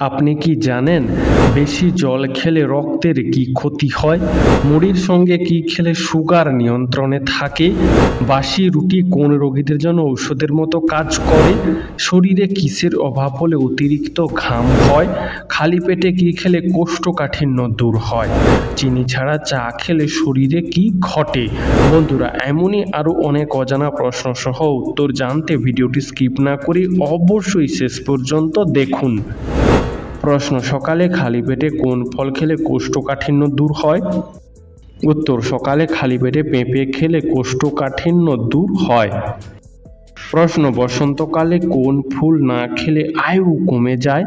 আপনি কি জানেন বেশি জল খেলে রক্তের কি ক্ষতি হয়? মুড়ির সঙ্গে কি খেলে সুগার নিয়ন্ত্রণে থাকে? বাসি রুটি কোন রোগীদের জন্য ঔষধের মতো কাজ করে? শরীরে কিসের অভাব হলে অতিরিক্ত ঘাম হয়? খালি পেটে কি খেলে কোষ্ঠকাঠিন্য দূর হয়? চিনি ছাড়া চা খেলে শরীরে কি ঘটে? বন্ধুরা, এমনই আরও অনেক অজানা প্রশ্ন সহ উত্তর জানতে ভিডিওটি স্কিপ না করে অবশ্যই শেষ পর্যন্ত দেখুন। প্রশ্ন, সকালে খালি পেটে কোন ফল খেলে কোষ্ঠকাঠিন্য দূর হয়? উত্তর, সকালে খালি পেটে পেঁপে খেলে কোষ্ঠকাঠিন্য দূর হয়। প্রশ্ন, বসন্তকালে কোন ফুল না খেলে আয়ু কমে যায়?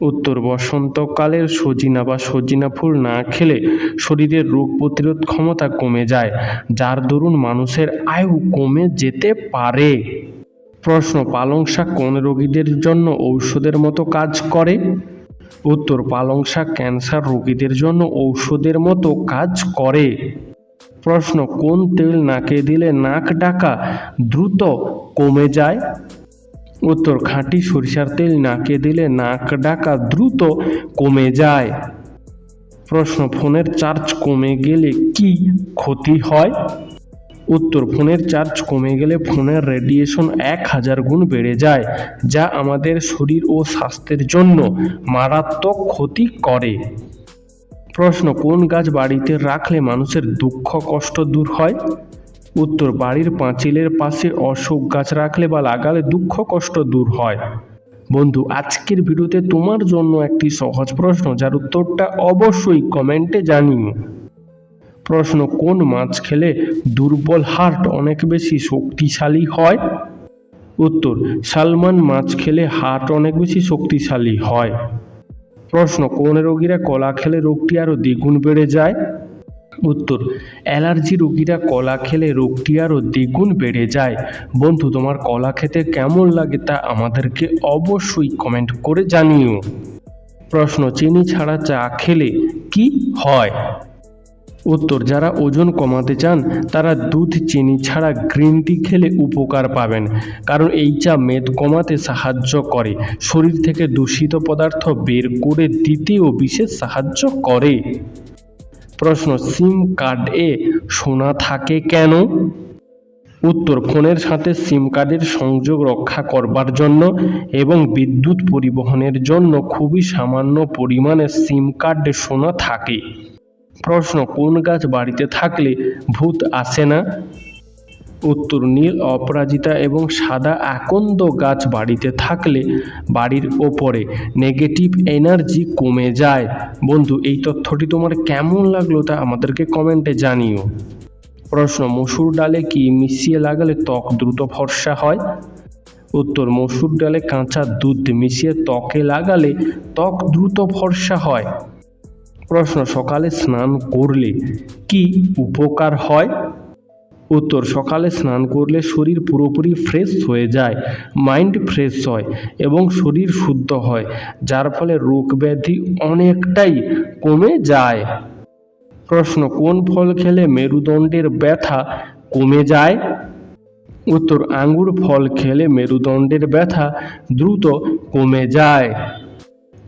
উত্তর, বসন্তকালের সজিনা বা সজিনা ফুল না খেলে শরীরের রোগ প্রতিরোধ ক্ষমতা কমে যায়, যার দরুন মানুষের আয়ু কমে যেতে পারে। প্রশ্ন, পালং শাক কোন রোগীদের জন্য ঔষধের মতো কাজ করে? উত্তর, পালং শাক ক্যান্সার রোগীদের জন্য ঔষধের মতো কাজ করে। প্রশ্ন, কোন তেল নাকে দিলে নাক ডাকা দ্রুত কমে যায়? উত্তর, খাঁটি সরিষার তেল নাকে দিলে নাক ডাকা দ্রুত কমে যায়। প্রশ্ন, ফোনের চার্জ কমে গেলে কি ক্ষতি হয়? উত্তর, ফোনের চার্জ কমে গেলে ফোনের রেডিয়েশন এক হাজার গুণ বেড়ে যায়, যা আমাদের শরীর ও স্বাস্থ্যের জন্য মারাত্মক ক্ষতি করে। প্রশ্ন, কোন গাছ বাড়িতে রাখলে মানুষের দুঃখ কষ্ট দূর হয়? উত্তর, বাড়ির পাঁচিলের পাশে অশোক গাছ রাখলে বা লাগালে দুঃখ কষ্ট দূর হয়। বন্ধু, আজকের ভিডিওতে তোমার জন্য একটি সহজ প্রশ্ন, যার উত্তরটা অবশ্যই কমেন্টে জানিও। প্রশ্ন, কোন মাছ খেলে দুর্বল হার্ট অনেক বেশি শক্তিশালী হয়? উত্তর, সালমান মাছ খেলে হার্ট অনেক বেশি শক্তিশালী হয়। প্রশ্ন, কোন রোগীরা কলা খেলে রোগটি আরও দ্বিগুণ বেড়ে যায়? উত্তর, অ্যালার্জি রোগীরা কলা খেলে রোগটি আরও দ্বিগুণ বেড়ে যায়। বন্ধু, তোমার কলা খেতে কেমন লাগে তা আমাদেরকে অবশ্যই কমেন্ট করে জানিও। প্রশ্ন, চিনি ছাড়া চা খেলে কি হয়? উত্তর, যারা ওজন কমাতে চান, তারা দুধ, চিনি ছাড়া গ্রিন টি খেলে উপকার পাবেন। কারণ এই চা মেদ কমাতে সাহায্য করে। শরীর থেকে দূষিত পদার্থ বের করে দিতেও বিশেষ সাহায্য করে। প্রশ্ন, সিম কার্ডে সোনা থাকে কেন? উত্তর, ফোনের সাথে সিম কার্ডের সংযোগ রক্ষা করবার জন্য এবং বিদ্যুৎ পরিবহনের জন্য খুবই সামান্য পরিমাণে সিম কার্ডে সোনা থাকে। প্রশ্ন, কোন গাছ বাড়িতে থাকলে ভূত আসে না? উত্তর, নীল, অপরাজিতা এবং সাদা আকন্দ গাছ বাড়িতে থাকলে বাড়ির ওপরে নেগেটিভ এনার্জি কমে যায়। বন্ধু, এই তথ্যটি তোমার কেমন লাগল তা আমাদেরকে কমেন্টে জানিও। প্রশ্ন, মসুর ডালে কি মিশিয়ে লাগালে ত্বক দ্রুত ফর্সা হয়? উত্তর, মসুর ডালে কাঁচা দুধ মিশিয়ে ত্বকে লাগালে ত্বক দ্রুত ফর্সা হয়। প্রশ্ন, সকালে স্নান করলে কি উপকার হয়? উত্তর, সকালে স্নান করলে শরীর পুরোপুরি ফ্রেশ হয়ে যায় মাইন্ড ফ্রেশ হয় এবং শরীর শুদ্ধ হয়, যার ফলে রোগ ব্যাধি অনেকটাই কমে যায়। প্রশ্ন, কোন ফল খেলে মেরুদণ্ডের ব্যথা কমে যায়? উত্তর, আঙ্গুর ফল খেলে মেরুদণ্ডের ব্যথা দ্রুত কমে যায়।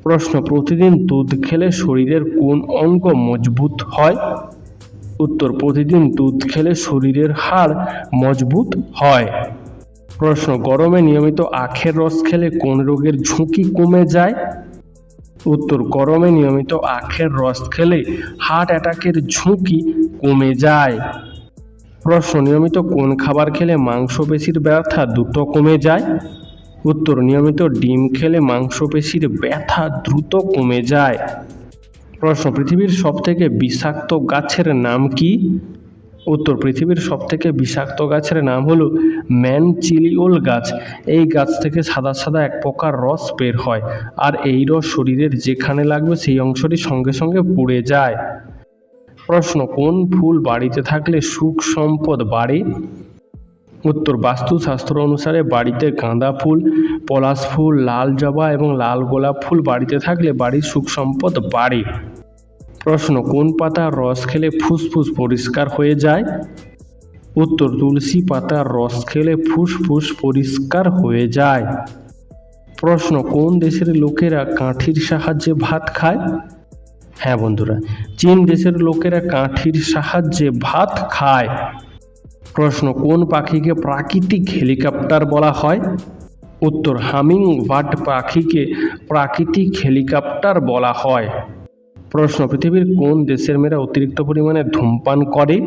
প্রশ্ন, প্রতিদিন দুধ খেলে শরীরের কোন অঙ্গ মজবুত হয়? উত্তর, প্রতিদিন দুধ খেলে শরীরের হাড় মজবুত হয়। প্রশ্ন, গরমে নিয়মিত আখের রস খেলে কোন রোগের ঝুঁকি কমে যায়? উত্তর, গরমে নিয়মিত আখের রস খেলে হার্ট অ্যাটাকের ঝুঁকি কমে যায়। প্রশ্ন, নিয়মিত কোন খাবার খেলে মাংসপেশির ব্যথা দ্রুত কমে যায়? উত্তর, নিয়মিত ডিম খেলে মাংসপেশির ব্যথা দ্রুত কমে যায়। প্রশ্ন, পৃথিবীর সবথেকে বিষাক্ত গাছের নাম কি? উত্তর, পৃথিবীর সবথেকে বিষাক্ত গাছের নাম হলো ম্যানচিলিওল গাছ। এই গাছ থেকে সাদা সাদা এক প্রকার রস বের হয় আর এই রস শরীরের যেখানে লাগবে সেই অংশটি সঙ্গে সঙ্গে পুড়ে যায়। প্রশ্ন, কোন ফুল বাড়িতে থাকলে সুখ সম্পদ বাড়ে? উত্তর বাস্তুশাস্ত্র অনুসারে বাড়িতে গাঁদা ফুল, পলাশ ফুল, লাল জবা এবং লাল গোলাপ ফুল বাড়িতে থাকলে বাড়ির সুখ সম্পদ বাড়ে। প্রশ্ন, কোন পাতার রস খেলে ফুসফুস পরিষ্কার হয়ে যায়? উত্তর, তুলসী পাতার রস খেলে ফুসফুস পরিষ্কার হয়ে যায়। প্রশ্ন, কোন দেশের লোকেরা কাঠির সাহায্যে ভাত খায়? হ্যাঁ বন্ধুরা, চীন দেশের লোকেরা কাঠির সাহায্যে ভাত খায়। প্রশ্ন, কোন পাখিকে প্রাকৃতিক হেলিকপ্টার বলা হয়? উত্তর, হামিং বার্ড পাখিকে প্রাকৃতিক হেলিকপ্টার বলা হয়। প্রশ্ন, পৃথিবীর কোন দেশের মেয়েরা অতিরিক্ত পরিমাণে ধূমপান করে?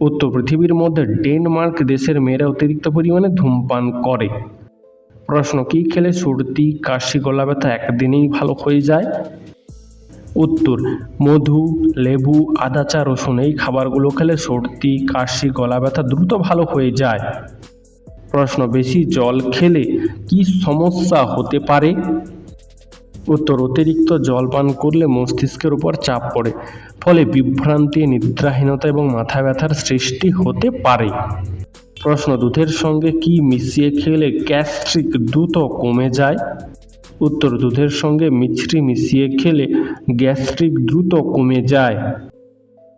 উত্তর, পৃথিবীর মধ্যে ডেনমার্ক দেশের মেয়েরা অতিরিক্ত পরিমাণে ধূমপান করে। প্রশ্ন, কি খেলে সর্দি, কাশি গলা ব্যথা একদিনেই ভালো হয়ে যায়? উত্তর, মধু, লেবু আদা চা রসুন, এই খাবারগুলো খেলে সর্দি, কাশি, গলা ব্যথা দ্রুত ভালো হয়ে যায়। প্রশ্ন, বেশি জল খেলে কি সমস্যা হতে পারে? উত্তর, অতিরিক্ত জল পান করলে মস্তিষ্কের উপর চাপ পড়ে, ফলে বিভ্রান্তি, নিদ্রাহীনতা এবং মাথা ব্যথার সৃষ্টি হতে পারে। প্রশ্ন, দুধের সঙ্গে কি মিশিয়ে খেলে গ্যাস্ট্রিক দ্রুত কমে যায়? উত্তর দুধের সঙ্গে মিছরি মিশিয়ে খেলে গ্যাস্ট্রিক দ্রুত কমে যায়।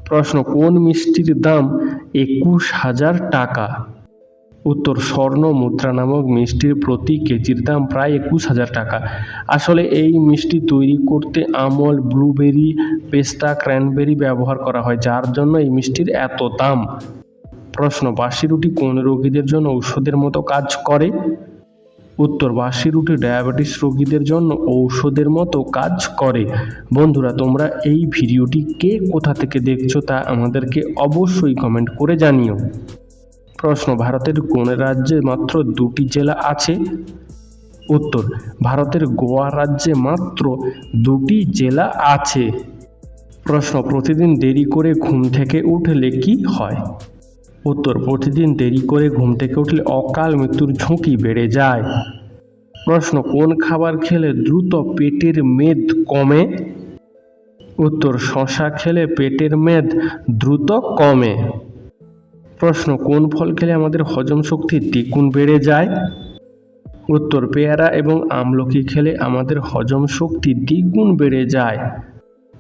প্রশ্ন, কোন মিষ্টির দাম একুশ হাজার টাকা? উত্তর, স্বর্ণ মুদ্রা নামক মিষ্টির প্রতি কেজির দাম প্রায় একুশ হাজার টাকা। আসলে এই মিষ্টি তৈরি করতে আমল, ব্লুবেরি, পেস্তা, ক্র্যানবেরি ব্যবহার করা হয়, যার জন্য এই মিষ্টির এত দাম। প্রশ্ন, বাসি রুটি কোন রোগীদের জন্য ঔষধের মতো কাজ করে? উত্তর বাসি রুটি ডায়াবেটিস রোগীদের জন্য ঔষধের মতো কাজ করে। বন্ধুরা, তোমরা এই ভিডিওটি কে কোথা থেকে দেখছ তা আমাদেরকে অবশ্যই কমেন্ট করে জানিও। প্রশ্ন, ভারতের কোন রাজ্যে মাত্র দুটি জেলা আছে? উত্তর, ভারতের গোয়া রাজ্যে মাত্র দুটি জেলা আছে। প্রশ্ন, প্রতিদিন দেরি করে ঘুম থেকে উঠলে কি হয়? উত্তর, প্রতিদিন দেরি করে ঘুম থেকে উঠলে অকাল মৃত্যুর ঝুঁকি বেড়ে যায়। প্রশ্ন, কোন খাবার খেলে দ্রুত পেটের মেদ কমে? উত্তর, শশা খেলে পেটের মেদ দ্রুত কমে। প্রশ্ন, কোন ফল খেলে আমাদের হজম শক্তি দ্বিগুণ বেড়ে যায়? উত্তর, পেয়ারা এবং আমলকি খেলে আমাদের হজম শক্তি দ্বিগুণ বেড়ে যায়।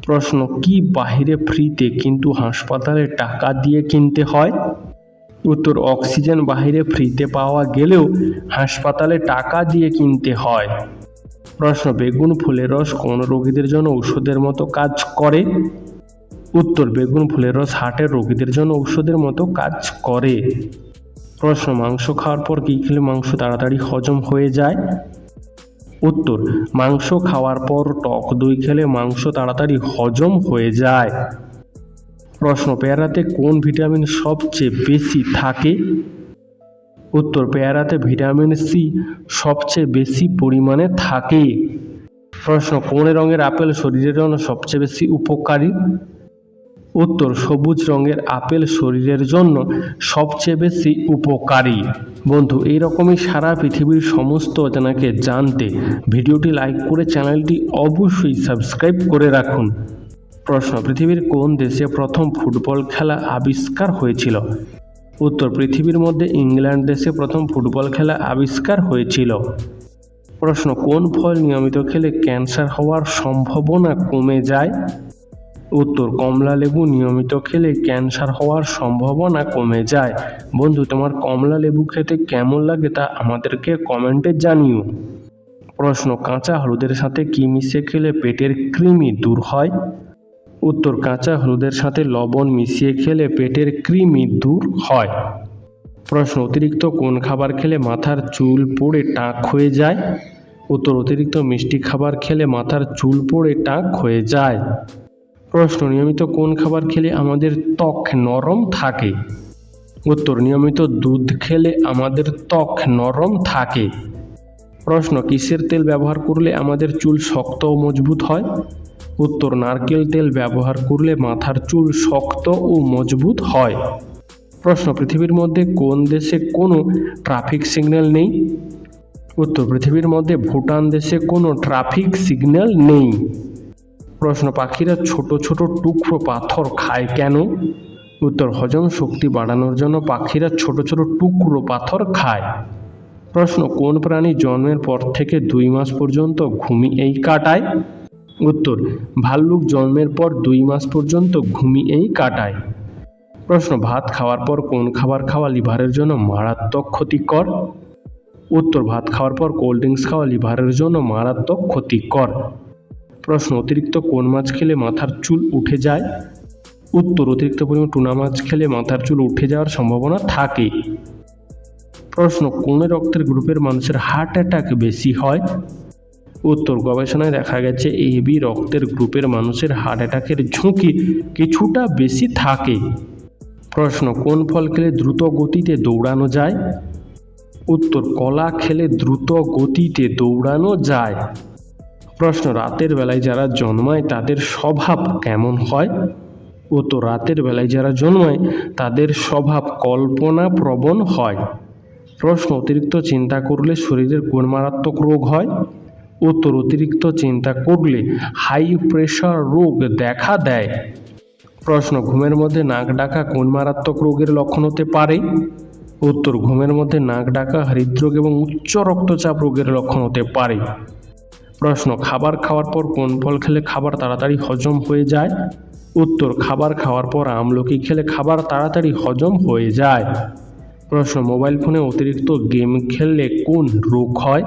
প্রশ্ন, কি বাহিরে ফ্রিতে কিন্তু হাসপাতালে টাকা দিয়ে কিনতে হয়? উত্তর, অক্সিজেন বাহিরে ফ্রিতে পাওয়া গেলেও হাসপাতালে টাকা দিয়ে কিনতে হয়। প্রশ্ন, বেগুন ফুলের রস কোন রোগীদের জন্য ঔষধের মতো কাজ করে? উত্তর, বেগুন ফুলের রস হার্টের রোগীদের জন্য ঔষধের মতো কাজ করে। প্রশ্ন, মাংস খাওয়ার পর কী খেলে মাংস তাড়াতাড়ি হজম হয়ে যায়? উত্তর, মাংস খাওয়ার পর টক দই খেলে মাংস তাড়াতাড়ি হজম হয়ে যায়। প্রশ্ন, পেয়ারাতে কোন ভিটামিন সবচেয়ে বেশি থাকে? উত্তর, পেয়ারাতে ভিটামিন সি সবচেয়ে বেশি পরিমাণে থাকে। প্রশ্ন, কোন রঙের আপেল শরীরের জন্য সবচেয়ে বেশি উপকারী? উত্তর, সবুজ রঙের আপেল শরীরের জন্য সবচেয়ে বেশি উপকারী। বন্ধু এই রকমই সারা পৃথিবীর সমস্ত অজানাকে জানতে ভিডিওটি লাইক করে চ্যানেলটি অবশ্যই সাবস্ক্রাইব করে রাখুন। প্রশ্ন পৃথিবীর কোন দেশে প্রথম ফুটবল খেলা আবিষ্কার হয়েছিল? উত্তর, পৃথিবীর মধ্যে ইংল্যান্ড দেশে প্রথম ফুটবল খেলা আবিষ্কার হয়েছিল। প্রশ্ন, কোন ফল নিয়মিত খেলে ক্যান্সার হওয়ার সম্ভাবনা কমে যায়? উত্তর, কমলা লেবু নিয়মিত খেলে ক্যান্সার হওয়ার সম্ভাবনা কমে যায়। বন্ধু, তোমার কমলা লেবু খেতে কেমন লাগে তা আমাদেরকে কমেন্টে জানিও। প্রশ্ন, কাঁচা হলুদের সাথে কি মিশে খেলে পেটের কৃমি দূর হয়? উত্তর কাঁচা হলুদের সাথে লবণ মিশিয়ে খেলে পেটের কৃমি দূর হয়। প্রশ্ন, অতিরিক্ত কোন খাবার খেলে মাথার চুল পড়ে টাক হয়ে যায়? উত্তর, অতিরিক্ত মিষ্টি খাবার খেলে মাথার চুল পড়ে টাক হয়ে যায়। প্রশ্ন, নিয়মিত কোন খাবার খেলে আমাদের ত্বক নরম থাকে? উত্তর, নিয়মিত দুধ খেলে আমাদের ত্বক নরম থাকে। প্রশ্ন, কিসের তেল ব্যবহার করলে আমাদের চুল শক্ত ও মজবুত হয়? উত্তর, নারকেল তেল ব্যবহার করলে মাথার চুল শক্ত ও মজবুত হয়। প্রশ্ন, পৃথিবীর মধ্যে কোন দেশে কোনো ট্রাফিক সিগন্যাল নেই? উত্তর, পৃথিবীর মধ্যে ভুটান দেশে কোনো ট্রাফিক সিগন্যাল নেই। প্রশ্ন, পাখিরা ছোট ছোট টুকরো পাথর খায় কেন? উত্তর, হজম শক্তি বাড়ানোর জন্য পাখিরা ছোট ছোট টুকরো পাথর খায়। প্রশ্ন, কোন প্রাণী জন্মের পর থেকে দুই মাস পর্যন্ত ঘুমিয়েই কাটায়? উত্তর, ভাল্লুক জন্মের পর দুই মাস পর্যন্ত ঘুমিয়েই কাটায়। প্রশ্ন, ভাত খাওয়ার পর কোন খাবার খাওয়া লিভারের জন্য মারাত্মক ক্ষতিকর? উত্তর, ভাত খাওয়ার পর কোল্ড ড্রিঙ্কস খাওয়া লিভারের জন্য মারাত্মক ক্ষতিকর। প্রশ্ন, অতিরিক্ত কোন মাছ খেলে মাথার চুল উঠে যায়? উত্তর, অতিরিক্ত পরিমাণ টুনা মাছ খেলে মাথার চুল উঠে যাওয়ার সম্ভাবনা থাকে। প্রশ্ন, কোন রক্তের গ্রুপের মানুষের হার্ট অ্যাটাক বেশি হয়? উত্তর গবেষণায় দেখা গেছে এবি রক্তের গ্রুপের মানুষের হার্ট অ্যাটাকের ঝুঁকি কিছুটা বেশি থাকে। প্রশ্ন, কোন ফল খেলে দ্রুত গতিতে দৌড়ানো যায়? উত্তর, কলা খেলে দ্রুত গতিতে দৌড়ানো যায়। প্রশ্ন, রাতের বেলায় যারা জন্মায় তাদের স্বভাব কেমন হয়? উত্তর, রাতের বেলায় যারা জন্মায় তাদের স্বভাব কল্পনা প্রবণ হয়। প্রশ্ন, অতিরিক্ত চিন্তা করলে শরীরের কোন মারাত্মক রোগ হয়? উত্তর অতিরিক্ত চিন্তা করলে হাই প্রেশার রোগ দেখা দেয়। প্রশ্ন, ঘুমের মধ্যে নাক ডাকা কোন মারাত্মক রোগের লক্ষণ হতে পারে? উত্তর, ঘুমের মধ্যে নাক ডাকা হৃদরোগ এবং উচ্চ রক্তচাপ রোগের লক্ষণ হতে পারে। প্রশ্ন, খাবার খাওয়ার পর কোন ফল খেলে খাবার তাড়াতাড়ি হজম হয়ে যায়? উত্তর, খাবার খাওয়ার পর আমলকি খেলে খাবার তাড়াতাড়ি হজম হয়ে যায়। প্রশ্ন, মোবাইল ফোনে অতিরিক্ত গেম খেললে কোন রোগ হয়?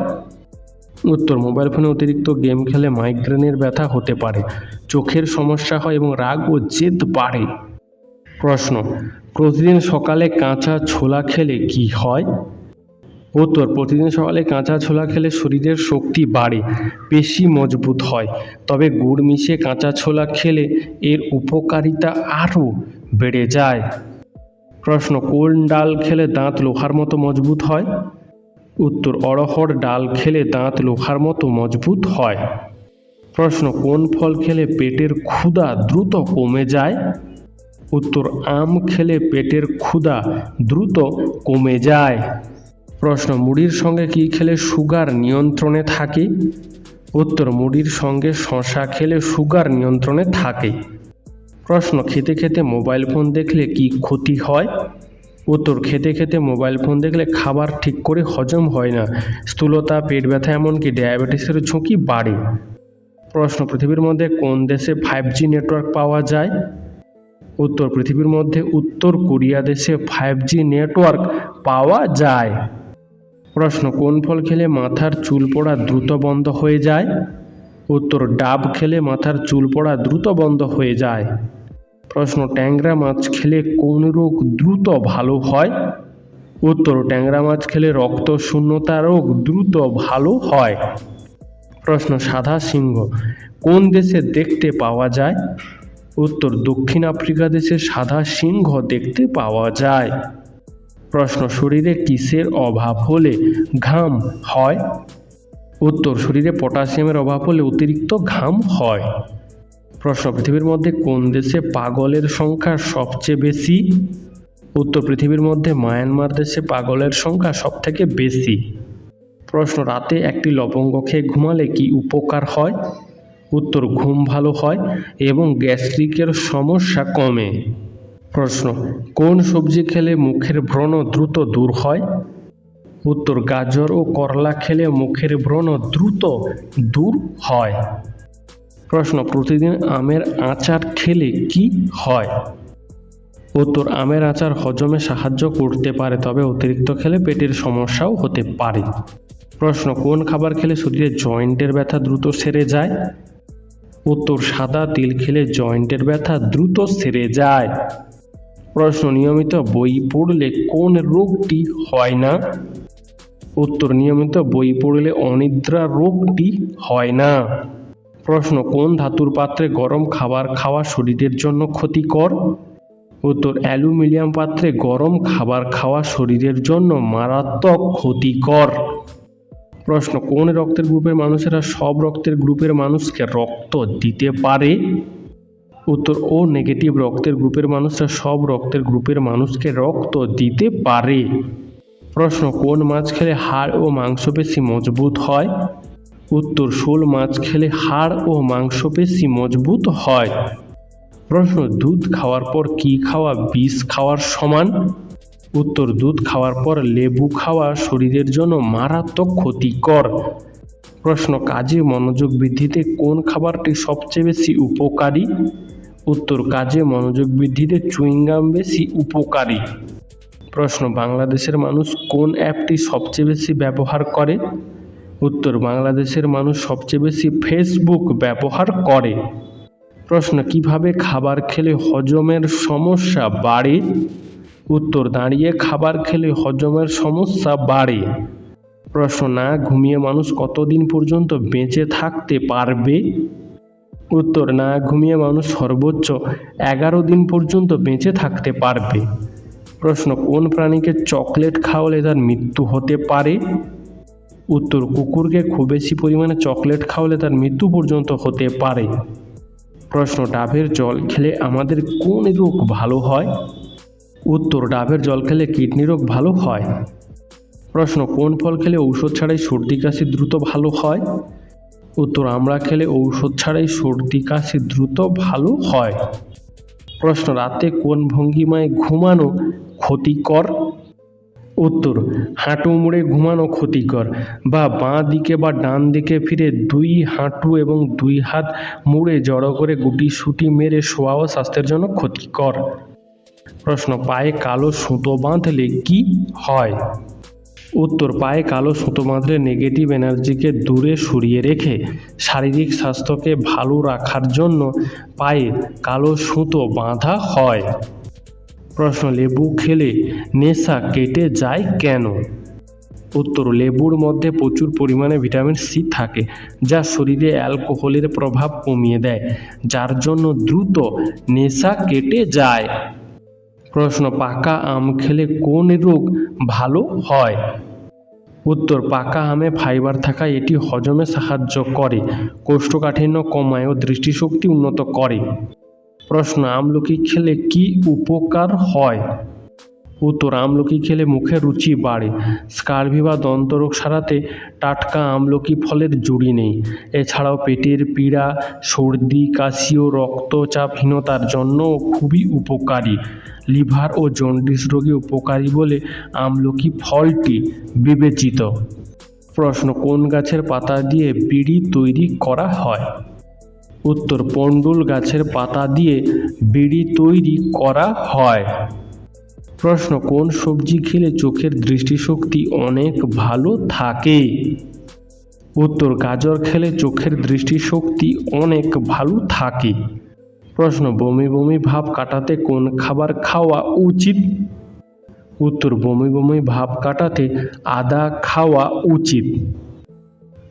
উত্তর, মোবাইল ফোনে অতিরিক্ত গেম খেলে মাইগ্রেনের ব্যথা হতে পারে, চোখের সমস্যা হয় এবং রাগ ও জেদ বাড়ে। প্রশ্ন, প্রতিদিন সকালে কাঁচা ছোলা খেলে কি হয়? উত্তর, প্রতিদিন সকালে কাঁচা ছোলা খেলে শরীরের শক্তি বাড়ে, পেশি মজবুত হয়, তবে গুড় মিশিয়ে কাঁচা ছোলা খেলে এর উপকারিতা আরও বেড়ে যায়। প্রশ্ন, কোন ডাল খেলে দাঁত লোহার মতো মজবুত হয়? উত্তর অড়হর ডাল খেলে দাঁত লোহার মতো মজবুত হয়। প্রশ্ন, কোন ফল খেলে পেটের ক্ষুধা দ্রুত কমে যায়? উত্তর, আম খেলে পেটের ক্ষুধা দ্রুত কমে যায়। প্রশ্ন, মুড়ির সঙ্গে কি খেলে সুগার নিয়ন্ত্রণে থাকে? উত্তর, মুড়ির সঙ্গে শশা খেলে সুগার নিয়ন্ত্রণে থাকে। প্রশ্ন, খেতে খেতে মোবাইল ফোন দেখলে কি ক্ষতি হয়? উত্তর, খেতে খেতে মোবাইল ফোন দেখলে খাবার ঠিক করে হজম হয় না। স্থূলতা, পেট ব্যথা, এমনকি ডায়াবেটিসের ঝুঁকি বাড়ে। প্রশ্ন, পৃথিবীর মধ্যে কোন দেশে ফাইভ জি নেটওয়ার্ক পাওয়া যায়? উত্তর, পৃথিবীর মধ্যে উত্তর কোরিয়া দেশে ফাইভ জি নেটওয়ার্ক পাওয়া যায়। প্রশ্ন, কোন ফল খেলে মাথার চুল পড়া দ্রুত বন্ধ হয়ে যায়? উত্তর, ডাব খেলে মাথার চুল পড়া দ্রুত বন্ধ হয়ে যায়। প্রশ্ন, ট্যাংরা মাছ খেলে কোন রোগ দ্রুত ভালো হয়? উত্তর, ট্যাংরা মাছ খেলে রক্ত শূন্যতা রোগ দ্রুত ভালো হয়। প্রশ্ন, সাদা সিংহ কোন দেশে দেখতে পাওয়া যায়? উত্তর, দক্ষিণ আফ্রিকা দেশে সাদা সিংহ দেখতে পাওয়া যায়। প্রশ্ন, শরীরে কিসের অভাব হলে ঘাম হয়? উত্তর, শরীরে পটাশিয়ামের অভাব হলে অতিরিক্ত ঘাম হয়। প্রশ্ন, পৃথিবীর মধ্যে কোন দেশে পাগলের সংখ্যা সবচেয়ে বেশি? উত্তর, পৃথিবীর মধ্যে মায়ানমার দেশে পাগলের সংখ্যা সবথেকে বেশি। প্রশ্ন, রাতে একটি লবঙ্গ খেয়ে ঘুমালে কি উপকার হয়? উত্তর, ঘুম ভালো হয় এবং গ্যাস্ট্রিকের সমস্যা কমে। প্রশ্ন, কোন সবজি খেলে মুখের ব্রণ দ্রুত দূর হয়? উত্তর, গাজর ও করলা খেলে মুখের ব্রণ দ্রুত দূর হয়। প্রশ্ন, প্রতিদিন আমের আচার খেলে কি হয়? উত্তর, আমের আচার হজমে সাহায্য করতে পারে, তবে অতিরিক্ত খেলে পেটের সমস্যাও হতে পারে। প্রশ্ন, কোন খাবার খেলে শরীরে জয়েন্টের ব্যথা দ্রুত সেরে যায়? উত্তর, সাদা তিল খেলে জয়েন্টের ব্যথা দ্রুত সেরে যায়। প্রশ্ন, নিয়মিত বই পড়লে কোন রোগটি হয় না? উত্তর, নিয়মিত বই পড়লে অনিদ্রা রোগটি হয় না। প্রশ্ন, কোন ধাতুর পাত্রে গরম খাবার খাওয়া শরীরের জন্য ক্ষতিকর? উত্তর, অ্যালুমিনিয়াম পাত্রে গরম খাবার খাওয়া শরীরের জন্য মারাত্মক ক্ষতিকর। প্রশ্ন, কোন রক্তের গ্রুপের মানুষেরা সব রক্তের গ্রুপের মানুষকে রক্ত দিতে পারে? উত্তর, ও নেগেটিভ, রক্তের গ্রুপের মানুষরা সব রক্তের গ্রুপের মানুষকে রক্ত দিতে পারে। প্রশ্ন, কোন মাছ খেলে হাড় ও মাংসপেশি মজবুত হয়? উত্তর, শোল মাছ খেলে হাড় ও মাংসপেশি মজবুত হয়। প্রশ্ন, দুধ খাওয়ার পর কি খাওয়া, বিষ খাওয়ার সমান? উত্তর, দুধ খাওয়ার পর লেবু খাওয়া শরীরের জন্য মারাত্মক ক্ষতিকর। প্রশ্ন, কাজে মনোযোগ বৃদ্ধিতে কোন খাবারটি সবচেয়ে বেশি উপকারী? উত্তর, কাজে মনোযোগ বৃদ্ধিতে চুইংগাম বেশি উপকারী। প্রশ্ন, বাংলাদেশের মানুষ কোন অ্যাপটি সবচেয়ে বেশি ব্যবহার করে? উত্তর, বাংলাদেশের মানুষ সবচেয়ে বেশি ফেসবুক ব্যবহার করে। প্রশ্ন, কীভাবে খাবার খেলে হজমের সমস্যা বাড়ে? উত্তর, দাঁড়িয়ে খাবার খেলে হজমের সমস্যা বাড়ে। প্রশ্ন, না, ঘুমিয়ে মানুষ কতদিন পর্যন্ত বেঁচে থাকতে পারবে? উত্তর, না, ঘুমিয়ে মানুষ সর্বোচ্চ এগারো দিন পর্যন্ত বেঁচে থাকতে পারবে। প্রশ্ন, কোন প্রাণীকে চকলেট খাওয়ালে তার মৃত্যু হতে পারে? উত্তর, কুকুরকে খুব বেশি পরিমাণে চকলেট খাওয়ালে তার মৃত্যু পর্যন্ত হতে পারে। প্রশ্ন, ডাবের জল খেলে আমাদের কোন রোগ ভালো হয়? উত্তর, ডাবের জল খেলে কিডনি রোগ ভালো হয়। প্রশ্ন, কোন ফল খেলে ঔষধ ছাড়াই সর্দি কাশি দ্রুত ভালো হয়? উত্তর, আমরা খেলে ঔষধ ছাড়াই সর্দি কাশি দ্রুত ভালো হয়। প্রশ্ন, রাতে কোন ভঙ্গিমায় ঘুমানো ক্ষতিকর? উত্তর, হাঁটু মুড়ে ঘুমানো ক্ষতিকর, বা বাঁ দিকে বা ডান দিকে ফিরে দুই হাঁটু এবং দুই হাত মুড়ে জড়ো করে গুটি সুটি মেরে শোয়াও স্বাস্থ্যের জন্য ক্ষতিকর। প্রশ্ন, পায়ে কালো সুতো বাঁধলে কি হয়? উত্তর, পায়ে কালো সুতো বাঁধলে নেগেটিভ এনার্জিকে দূরে সরিয়ে রেখে শারীরিক স্বাস্থ্যকে ভালো রাখার জন্য পায়ে কালো সুতো বাঁধা হয়। প্রশ্ন, লেবু খেলে নেশা কেটে যায় কেন? উত্তর, লেবুর মধ্যে প্রচুর পরিমাণে ভিটামিন সি থাকে, যা শরীরে অ্যালকোহলের প্রভাব কমিয়ে দেয়, যার জন্য দ্রুত নেশা কেটে যায়। প্রশ্ন, পাকা আম খেলে কোন রোগ ভালো হয়? উত্তর, পাকা আমে ফাইবার থাকায় এটি হজমে সাহায্য করে, কোষ্ঠকাঠিন্য কমায় ও দৃষ্টিশক্তি উন্নত করে। প্রশ্ন, আমলকি খেলে কি উপকার হয়? উত্তর, আমলকি খেলে মুখের রুচি বাড়ে। স্কার্ভি বা দন্তরোগ সারাতে টাটকা আমলকি ফলের জুড়ি নেই। এছাড়াও পেটের পীড়া, সর্দি কাশি ও রক্তচাপহীনতার জন্য খুবই উপকারী। লিভার ও জন্ডিস রোগে উপকারী বলে আমলকি ফলটি বিবেচিত। প্রশ্ন, কোন গাছের পাতা দিয়ে বিড়ি তৈরি করা হয়? উত্তর পন্ডুল গাছের পাতা দিয়ে বিড়ি তৈরি করা হয়। প্রশ্ন, কোন সবজি খেলে চোখের দৃষ্টিশক্তি অনেক ভালো থাকে? উত্তর, গাজর খেলে চোখের দৃষ্টিশক্তি অনেক ভালো থাকে। প্রশ্ন, বমি বমি ভাব কাটাতে কোন খাবার খাওয়া উচিত? উত্তর, বমি বমি ভাব কাটাতে আদা খাওয়া উচিত।